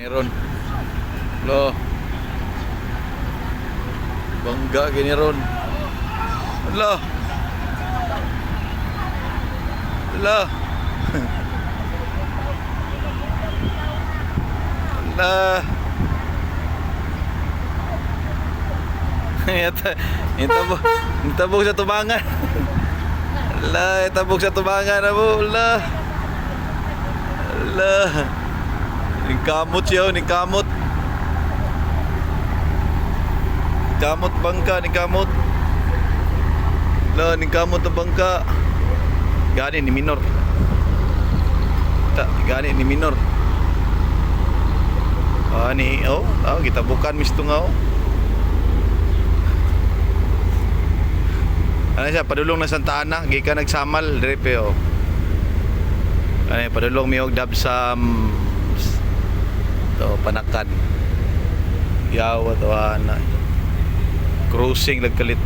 Meron. Lo. Bangga gini ron. Ala. Ala. Ala. Ito, itabog, itabog sa tubangan. Ala, itabog sa tubangan na. Ala. Ni kamot siya, ni kamot. Kamot bangka, ni kamot. La, ni kamot ang bangka. Gani ni minor. Ta, gani ni minor. Ah, ni, oh, ah, kita bukan misto nga, oh. Ano siya, padulong na Santa Ana, gikan nagsamal, direpe, oh. Ano, padulong mi og dab sa um, to panakan. Yawa to ana cruising nagkalit